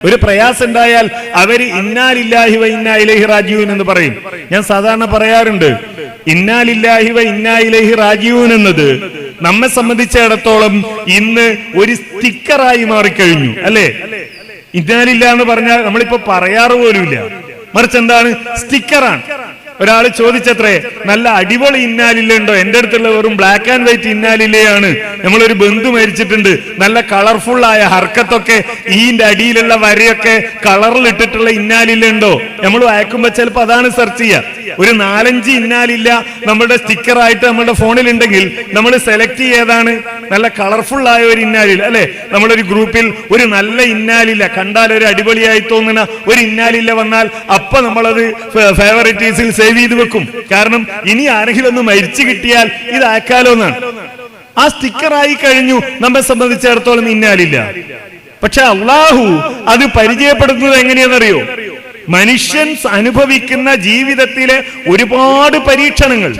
ഒരു പ്രയാസം ഉണ്ടായാൽ അവർ ഇന്നാലില്ലാഹിവ വ ഇന്നാ ഇലൈഹി റാജിയൂൻ എന്ന് പറയും. ഞാൻ സാധാരണ പറയാറുണ്ട് ഇന്നാലില്ലാഹിവ വ ഇന്നാ ഇലൈഹി റാജിയൂൻ എന്നത് നമ്മെ സംബന്ധിച്ചിടത്തോളം ഇന്ന് ഒരു സ്റ്റിക്കറായി മാറിക്കഴിഞ്ഞു അല്ലേ? ഇന്നാലില്ല എന്ന് പറഞ്ഞാൽ നമ്മളിപ്പോ പറയാറ് പോലുമില്ല. മറിച്ച് എന്താണ്? സ്റ്റിക്കറാണ്. ഒരാൾ ചോദിച്ചത്രേ നല്ല അടിപൊളി ഇന്നാലില്ലുണ്ടോ? എന്റെ അടുത്തുള്ള വെറും ബ്ലാക്ക് ആൻഡ് വൈറ്റ് ഇന്നാലില്ലയാണ്. നമ്മളൊരു ബന്ധു മരിച്ചിട്ടുണ്ട്. നല്ല കളർഫുൾ ആയ ഹർക്കത്തൊക്കെ ഈന്റെ അടിയിലുള്ള വരയൊക്കെ കളറിൽ ഇട്ടിട്ടുള്ള ഇന്നാലില്ലുണ്ടോ? നമ്മൾ അയക്കുമ്പോ ചിലപ്പോ അതാണ് സെർച്ച് ചെയ്യുക ഒരു നാലഞ്ച് ഇന്നാലില്ല. നമ്മുടെ സ്റ്റിക്കറായിട്ട് നമ്മുടെ ഫോണിൽ ഉണ്ടെങ്കിൽ നമ്മൾ സെലക്ട് ചെയ്തതാണ്. നല്ല കളർഫുൾ ആയ ഒരു ഇന്നാലില്ല അല്ലെ? നമ്മളൊരു ഗ്രൂപ്പിൽ ഒരു നല്ല ഇന്നാലില്ല. കണ്ടാൽ ഒരു അടിപൊളിയായി തോന്നുന്ന ഒരു ഇന്നാലില്ല വന്നാൽ അപ്പൊ നമ്മളത് ഫേവറേറ്റീസിൽ സേവ് ചെയ്ത് വെക്കും. കാരണം ഇനി ആരെങ്കിലും ഒന്ന് മരിച്ചു കിട്ടിയാൽ ഇതാക്കാലോ എന്നാണ്. ആ സ്റ്റിക്കർ ആയി കഴിഞ്ഞു നമ്മെ സംബന്ധിച്ചിടത്തോളം ഇന്നാലില്ല. പക്ഷെ അള്ളാഹു അത് പരിചയപ്പെടുത്തുന്നത് എങ്ങനെയാണെന്നറിയോ? മനുഷ്യൻ അനുഭവിക്കുന്ന ജീവിതത്തിലെ ഒരുപാട് പരീക്ഷണങ്ങൾ.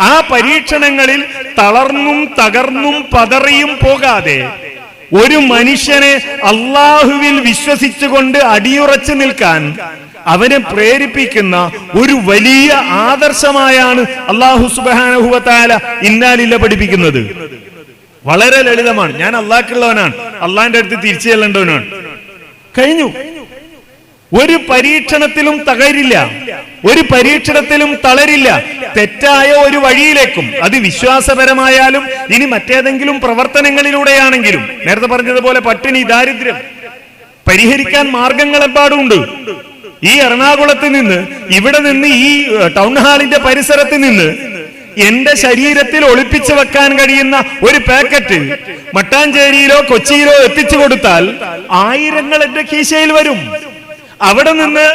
ആ പരീക്ഷണങ്ങളിൽ തളർന്നും തകർന്നും പതറിയും പോകാതെ ഒരു മനുഷ്യനെ അള്ളാഹുവിൽ വിശ്വസിച്ചുകൊണ്ട് അടിയുറച്ചു നിൽക്കാൻ അവനെ പ്രേരിപ്പിക്കുന്ന ഒരു വലിയ ആദർശമായാണ് അള്ളാഹു സുബാനഹുവത്താല ഇന്നാലില്ല പഠിപ്പിക്കുന്നത്. വളരെ ലളിതമാണ്. ഞാൻ അള്ളാഹ്ക്കുള്ളവനാണ്. അള്ളാഹിന്റെ അടുത്ത് തിരിച്ചു ചെല്ലേണ്ടവനാണ് കഴിഞ്ഞു. ഒരു പരീക്ഷണത്തിലും തകരില്ല. ഒരു പരീക്ഷണത്തിലും തളരില്ല. തെറ്റായ ഒരു വഴിയിലേക്കും. അത് വിശ്വാസപരമായാലും ഇനി മറ്റേതെങ്കിലും പ്രവർത്തനങ്ങളിലൂടെയാണെങ്കിലും. നേരത്തെ പറഞ്ഞതുപോലെ പട്ടിണി ദാരിദ്ര്യം. പരിഹരിക്കാൻ മാർഗങ്ങളെമ്പാടുണ്ട് ഈ എറണാകുളത്ത് നിന്ന് ഇവിടെ നിന്ന് ഈ ടൗൺ ഹാളിന്റെ പരിസരത്ത് നിന്ന് എന്റെ ശരീരത്തിൽ ഒളിപ്പിച്ചു വെക്കാൻ കഴിയുന്ന ഒരു പാക്കറ്റ് മട്ടാഞ്ചേരിയിലോ കൊച്ചിയിലോ എത്തിച്ചു കൊടുത്താൽ ആയിരങ്ങൾ എന്റെ കീശയിൽ വരും. അവിടെ നിന്ന്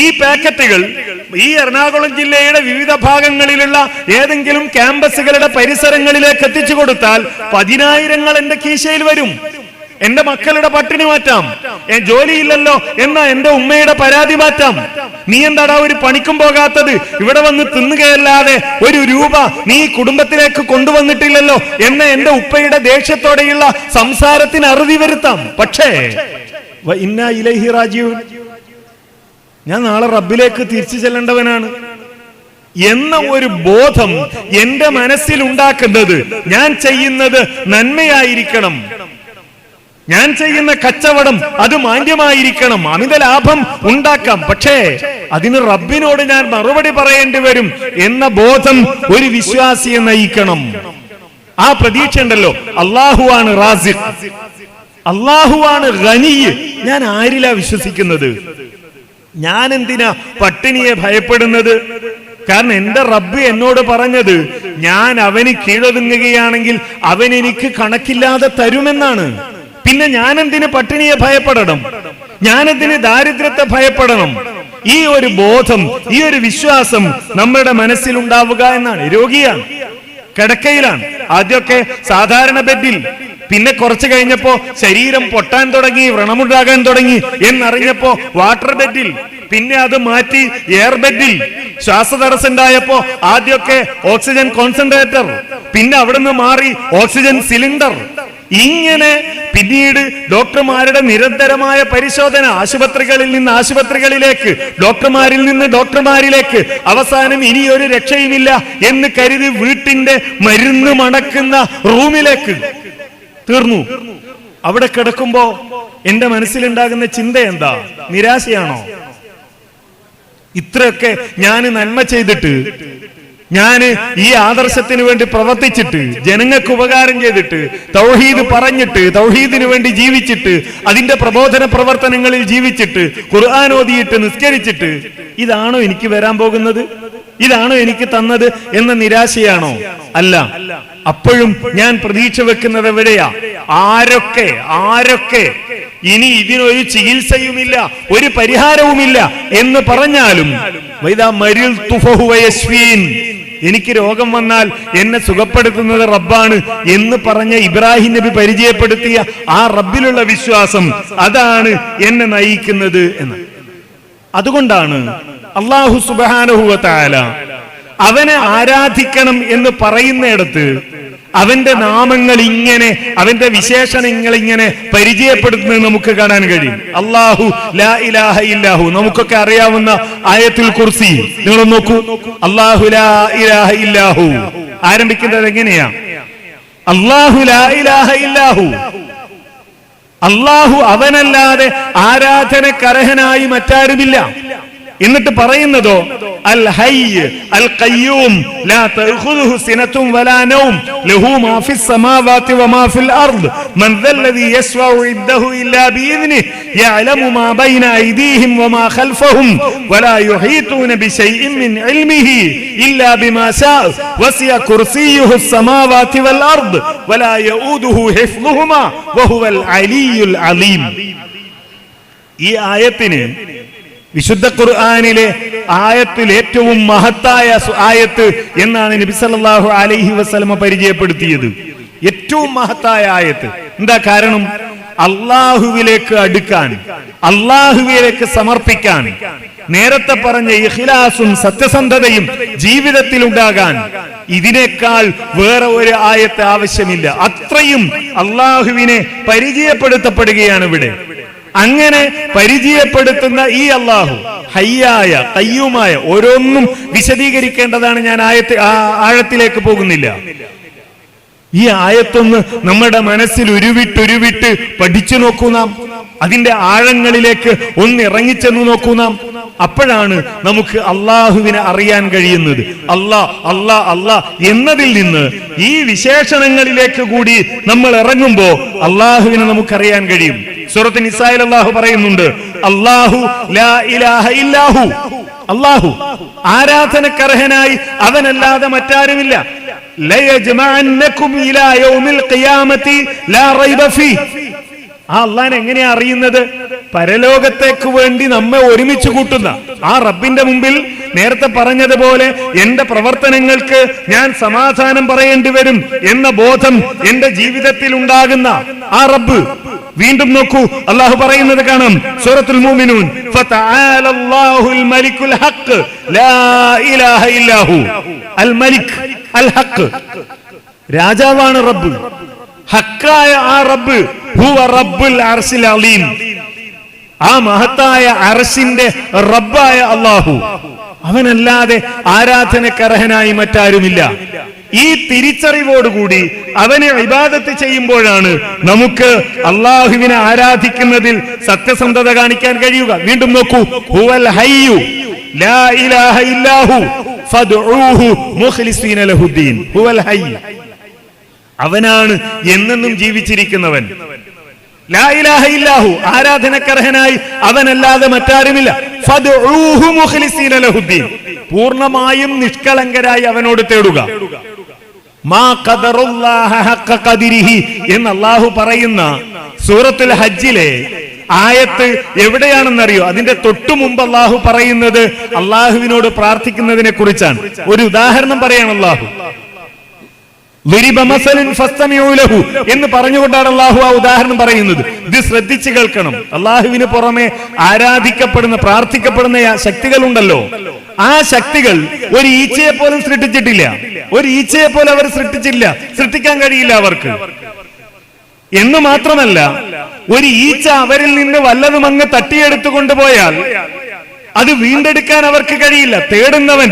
ഈ പാക്കറ്റുകൾ ഈ എറണാകുളം ജില്ലയുടെ വിവിധ ഭാഗങ്ങളിലുള്ള ഏതെങ്കിലും ക്യാമ്പസുകളുടെ പരിസരങ്ങളിലേക്ക് എത്തിച്ചു കൊടുത്താൽ പതിനായിരങ്ങൾ എന്റെ കീശയിൽ വരും. എന്റെ മക്കളുടെ പട്ടിണി മാറ്റാം. ജോലിയില്ലല്ലോ എന്ന എന്റെ ഉമ്മയുടെ പരാതി മാറ്റാം. നീ എന്താടാ ഒരു പണിക്കും പോകാത്തത്? ഇവിടെ വന്ന് തിന്നുകയല്ലാതെ ഒരു രൂപ നീ കുടുംബത്തിലേക്ക് കൊണ്ടുവന്നിട്ടില്ലല്ലോ എന്ന എന്റെ ഉപ്പയുടെ ദേഷ്യത്തോടെയുള്ള സംസാരത്തിന് അറുതി വരുത്താം. പക്ഷേ ഇന്ന ഇലഹി രാജീവ് ഞാൻ നാളെ റബ്ബിലേക്ക് തിരിച്ചു ചെല്ലേണ്ടവനാണ്. എന്ന ഒരു ബോധം എന്റെ മനസ്സിൽ ഉണ്ടാക്കുന്നത് ഞാൻ ചെയ്യുന്നത് നന്മയായിരിക്കണം. ഞാൻ ചെയ്യുന്ന കച്ചവടം അത് മാന്യമായിരിക്കണം. അമിത ലാഭം ഉണ്ടാക്കാം. പക്ഷേ അതിന് റബ്ബിനോട് ഞാൻ മറുപടി പറയേണ്ടി വരും എന്ന ബോധം ഒരു വിശ്വാസിയെ നയിക്കണം. ആ പ്രതീക്ഷ ഉണ്ടല്ലോ. അള്ളാഹുവാണ് റാസിഖ്. അള്ളാഹുവാണ് ഖനി ഞാൻ ആരിലാ വിശ്വസിക്കുന്നത്? ഞാൻ എന്തിനാ പട്ടിണിയെ ഭയപ്പെടുന്നത്? കാരണം എന്റെ റബ്ബ് എന്നോട് പറഞ്ഞത് ഞാൻ അവന് കീഴൊതുങ്ങുകയാണെങ്കിൽ അവൻ എനിക്ക് കണക്കില്ലാതെ തരുമെന്നാണ്. പിന്നെ ഞാൻ എന്തിന് പട്ടിണിയെ ഭയപ്പെടണം? ഞാൻ എന്തിന് ദാരിദ്ര്യത്തെ ഭയപ്പെടണം? ഈ ഒരു ബോധം ഈ ഒരു വിശ്വാസം നമ്മുടെ മനസ്സിൽ ഉണ്ടാവുക എന്നാണ്. രോഗിയാണ് കിടക്കയിലാണ്. ആദ്യമൊക്കെ സാധാരണ ബെഡിൽ പിന്നെ കുറച്ചു കഴിഞ്ഞപ്പോ ശരീരം പൊട്ടാൻ തുടങ്ങി വ്രണമുണ്ടാകാൻ തുടങ്ങി എന്നറിഞ്ഞപ്പോ വാട്ടർ ബെഡിൽ പിന്നെ അത് മാറ്റി എയർ ബെഡിൽ ശ്വാസതടസ്സം ഉണ്ടായപ്പോ ആദ്യമൊക്കെ ഓക്സിജൻ കോൺസെൻട്രേറ്റർ പിന്നെ അവിടുന്ന് മാറി ഓക്സിജൻ സിലിണ്ടർ. ഇങ്ങനെ പിന്നീട് ഡോക്ടർമാരുടെ നിരന്തരമായ പരിശോധന ആശുപത്രികളിൽ നിന്ന് ആശുപത്രികളിലേക്ക് ഡോക്ടർമാരിൽ നിന്ന് ഡോക്ടർമാരിലേക്ക് അവസാനം ഇനി ഒരു രക്ഷയുമില്ല എന്ന് കരുതി വീട്ടിന്റെ മരുന്ന് മണക്കുന്ന റൂമിലേക്ക്. തീർന്നു. അവിടെ കിടക്കുമ്പോ എന്റെ മനസ്സിലുണ്ടാകുന്ന ചിന്ത എന്താ? നിരാശയാണോ? ഇത്രയൊക്കെ ഞാൻ നന്മ ചെയ്തിട്ട് ഞാൻ ഈ ആദർശത്തിന് വേണ്ടി പ്രവർത്തിച്ചിട്ട് ജനങ്ങൾക്ക് ഉപകാരം ചെയ്തിട്ട് തൗഹീദ് പറഞ്ഞിട്ട് തൗഹീദിന് വേണ്ടി ജീവിച്ചിട്ട് അതിന്റെ പ്രബോധന പ്രവർത്തനങ്ങളിൽ ജീവിച്ചിട്ട് ഖുർആൻ ഓതിയിട്ട് നിസ്കരിച്ചിട്ട് ഇതാണോ എനിക്ക് വരാൻ പോകുന്നത്? ഇതാണോ എനിക്ക് തന്നത് എന്ന നിരാശയാണോ? അല്ല. അപ്പോഴും ഞാൻ പ്രതീക്ഷ വെക്കുന്നത് എവിടെയാ? ആരൊക്കെ ആരൊക്കെ ഇനി ഇതിനൊരു ചികിത്സയുമില്ല ഒരു പരിഹാരവുമില്ല എന്ന് പറഞ്ഞാലും മരിൽ എനിക്ക് രോഗം വന്നാൽ എന്നെ സുഖപ്പെടുത്തുന്നത് റബ്ബാണ് എന്ന് പറഞ്ഞ ഇബ്രാഹിം നബി പരിചയപ്പെടുത്തിയ ആ റബ്ബിലുള്ള വിശ്വാസം അതാണ് എന്നെ നയിക്കുന്നത് എന്ന്. അതുകൊണ്ടാണ് അള്ളാഹു സുബാനുഹുവ അവനെ ആരാധിക്കണം എന്ന് പറയുന്നിടത്ത് അവന്റെ നാമങ്ങൾ ഇങ്ങനെ അവന്റെ വിശേഷണങ്ങൾ ഇങ്ങനെ പരിചയപ്പെടുത്തുന്നത് നമുക്ക് കാണാൻ കഴിയും. അള്ളാഹു ലാ ഇലാഹ ഇല്ലാഹു. നമുക്കൊക്കെ അറിയാവുന്ന ആയത്തിൽ കുർസി. നിങ്ങൾ നോക്കൂ. അള്ളാഹു ലാ ഇലാഹ ഇല്ലാഹു. ആരംഭിക്കുന്നത് എങ്ങനെയാ? അള്ളാഹു ലാ ഇലാഹ ഇല്ലാഹു. അള്ളാഹു അവനല്ലാതെ ആരാധനക്കർഹനായി മറ്റാരുമില്ല. എന്നിട്ട് പറയുന്നതോ അൽ ഹൈ അൽ ഖയ്യൂം ലാ തഖുദുഹു സിനതും വലാ നൗം ലഹു മാ ഫിസ് സമാവാതി വമാ ഫിൽ അർദ്. മൻ ദല്ലദി യസ്വഉ ഇദ്ദഹു ഇല്ലാ ബിഇذنിഹി യഅലമു മാ ബൈന ഐദീഹിം വമാ ഖൽഫഹും വലാ യുഹീതൂന ബിശൈഇൻ മിൻ ഇൽമിഹി ഇല്ലാ ബിമാ ശാഅ. വസിയ കുർസിയുഹു വൽ അർദ് വലാ യഊദുഹു حفظهما വഹുവൽ അലിയുൽ അലീം. ഈ ആയത്തിനെ വിശുദ്ധ ഖുർആാനിലെ ആയത്തിൽ ഏറ്റവും മഹത്തായ ആയത്ത് എന്നാണ് നബി സല്ലല്ലാഹു അലൈഹി വസല്ലമ പരിചയപ്പെടുത്തിയത്. ഏറ്റവും മഹത്തായ ആയത്ത്. എന്താ കാരണം? അള്ളാഹുവിലേക്ക് അടുക്കാൻ അള്ളാഹുവിലേക്ക് സമർപ്പിക്കാൻ നേരത്തെ പറഞ്ഞ ഇഖ്ലാസും സത്യസന്ധതയും ജീവിതത്തിൽ ഉണ്ടാകാൻ ഇതിനേക്കാൾ വേറെ ഒരു ആയത്ത് ആവശ്യമില്ല. അത്രയും അള്ളാഹുവിനെ പരിചയപ്പെടുത്തപ്പെടുകയാണ് ഇവിടെ. അങ്ങനെ പരിചയപ്പെടുത്തുന്ന ഈ അള്ളാഹു ഹയ്യായ കയ്യുമായ ഓരോന്നും വിശദീകരിക്കേണ്ടതാണ് ഞാൻ ആയത്ത് ആഴത്തിലേക്ക് പോകുന്നില്ല. ഈ ആയത്തൊന്ന് നമ്മുടെ മനസ്സിൽ ഉരുവിട്ടുരുവിട്ട് പഠിച്ചു നോക്കൂ നാം. അതിന്റെ ആഴങ്ങളിലേക്ക് ഒന്ന് ഇറങ്ങിച്ചെന്ന് നോക്കൂ നാം. അപ്പോഴാണ് നമുക്ക് അള്ളാഹുവിനെ അറിയാൻ കഴിയുന്നത്. അല്ലാ അല്ലാ അല്ലാ എന്നതിൽ നിന്ന് ഈ വിശേഷണങ്ങളിലേക്ക് കൂടി നമ്മൾ ഇറങ്ങുമ്പോ അള്ളാഹുവിനെ നമുക്കറിയാൻ കഴിയും. സൂറത്ത് നിസായിൽ അള്ളാഹു പറയുന്നുണ്ട് അള്ളാഹു ലാ ഇലാഹ ഇല്ലാഹു. അള്ളാഹു ആരാധനക്കർഹനായി അവനല്ലാതെ മറ്റാരുമില്ല. ആ എങ്ങനെയാ അറിയുന്നത്? പരലോകത്തേക്ക് വേണ്ടി നമ്മെ ഒരുമിച്ച് കൂട്ടുന്ന. ആ റബ്ബിന്റെ മുമ്പിൽ നേരത്തെ പറഞ്ഞതുപോലെ എന്റെ പ്രവർത്തനങ്ങൾക്ക് ഞാൻ സമാധാനം പറയേണ്ടി വരും എന്ന ബോധം എന്റെ ജീവിതത്തിൽ ഉണ്ടാകുന്ന ആ റബ്ബ്. വീണ്ടും നോക്കൂ അള്ളാഹു പറയുന്നത് കാണാം. സൂറത്തുൽ മുഅ്മിനൂൻ ഫതആലല്ലാഹുൽ മലികുൽ ഹഖ് ലാ ഇലാഹ ഇല്ലാഹു. അൽ മലിക് അൽ ഹഖ്. രാജാവാണ് റബ്ബ്. ഹക്കായ ആ റബ്ബ് ഹുവ റബ്ബുൽ അർശിൽ അലീം. ആ മഹത്തായ അർശിന്റെ റബ്ബായ അള്ളാഹു അവനല്ലാതെ ആരാധനക്കർഹനായി മറ്റാരുമില്ല. ഈ തിരിച്ചറിവോടുകൂടി അവനെ വിവാദത്ത് ചെയ്യുമ്പോഴാണ് നമുക്ക് അള്ളാഹുവിനെ ആരാധിക്കുന്നതിൽ സത്യസന്ധത കാണിക്കാൻ കഴിയുക. വീണ്ടും നോക്കൂ. ഹുവൽ ഹയ്യു ലാ ഇലാഹ ലഹുദ്ദീൻ. ഹുവൽ ഹയ്യു. അവനാണ് എന്നെന്നും ജീവിച്ചിരിക്കുന്നവൻ. ലാ ഇലാഹ ഇല്ലാഹു ആരാധനക്കർഹനായി അവനല്ലാതെ മറ്റാരുമില്ല. ലഹുദ്ദീൻ. പൂർണമായും നിഷ്കളങ്കരായി അവനോട് തേടുക. എന്ന് അള്ളാഹു പറയുന്ന സൂറത്തുൽ ഹജ്ജിലെ ആയത്ത് എവിടെയാണെന്നറിയോ? അതിന്റെ തൊട്ടു മുമ്പ് അള്ളാഹു പറയുന്നത് അള്ളാഹുവിനോട് പ്രാർത്ഥിക്കുന്നതിനെ കുറിച്ചാണ്. ഒരു ഉദാഹരണം പറയാണ് അള്ളാഹു. എന്ന് പറഞ്ഞുകൊണ്ടാണ് അള്ളാഹു ആ ഉദാഹരണം പറയുന്നത്. ഇത് ശ്രദ്ധിച്ചു കേൾക്കണം. അള്ളാഹുവിന് പുറമെ ആരാധിക്കപ്പെടുന്ന പ്രാർത്ഥിക്കപ്പെടുന്ന ശക്തികൾ ഉണ്ടല്ലോ ആ ശക്തികൾ ഒരു ഈച്ചയെ പോലും സൃഷ്ടിച്ചിട്ടില്ല. ഒരു ഈച്ചയെ പോലും അവർ സൃഷ്ടിച്ചില്ല. സൃഷ്ടിക്കാൻ കഴിയില്ല അവർക്ക്. എന്ന് മാത്രമല്ല ഒരു ഈച്ച അവരിൽ നിന്ന് വല്ലതും അങ്ങ് തട്ടിയെടുത്തു കൊണ്ടുപോയാൽ അത് വീണ്ടെടുക്കാൻ അവർക്ക് കഴിയില്ല. തേടുന്നവൻ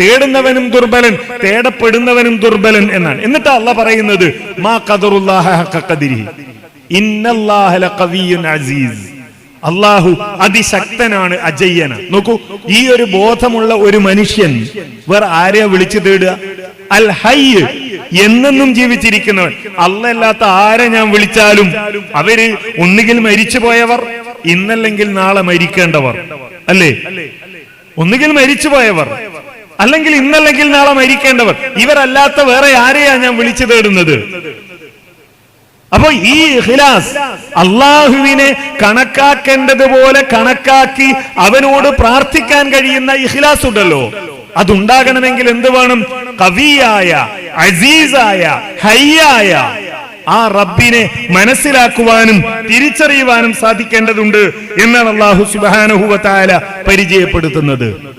തേടുന്നവനും ദുർബലൻ തേടപ്പെടുന്നവനും ദുർബലൻ എന്നാണ്. എന്നിട്ട് അല്ല പറയുന്നത് മാ അസീസ്. അള്ളാഹു അതിശക്തനാണ് അജയ്യന നോക്കൂ ഈ ഒരു ബോധമുള്ള ഒരു മനുഷ്യൻ വേറെ ആരെയാ വിളിച്ചു തേടുക? അൽ ഹൈ എന്നെന്നും ജീവിച്ചിരിക്കുന്നവൻ. അല്ലല്ലാത്ത ആരെ ഞാൻ വിളിച്ചാലും അവർ ഒന്നുകിൽ മരിച്ചു പോയവർ ഇന്നല്ലെങ്കിൽ നാളെ മരിക്കേണ്ടവർ. അല്ലേ? ഒന്നുകിൽ മരിച്ചു പോയവർ അല്ലെങ്കിൽ ഇന്നല്ലെങ്കിൽ നാളെ മരിക്കേണ്ടവർ. ഇവരല്ലാത്ത വേറെ ആരെയാ ഞാൻ വിളിച്ചു തേടുന്നത്? അപ്പൊ ഈ ഇഖ്ലാസ് അള്ളാഹുവിനെ കണക്കാക്കേണ്ടതുപോലെ കണക്കാക്കി അവനോട് പ്രാർത്ഥിക്കാൻ കഴിയുന്ന ഇഖ്ലാസ് ഉണ്ടല്ലോ. അതുണ്ടാകണമെങ്കിൽ എന്ത് വേണം? കവിയായ അസീസായ ഹയ്യായ ആ റബ്ബിനെ മനസ്സിലാക്കുവാനും തിരിച്ചറിയുവാനും സാധിക്കേണ്ടതുണ്ട് എന്നാണ് അള്ളാഹു സുബാനഹുവത്തായ പരിചയപ്പെടുത്തുന്നത്.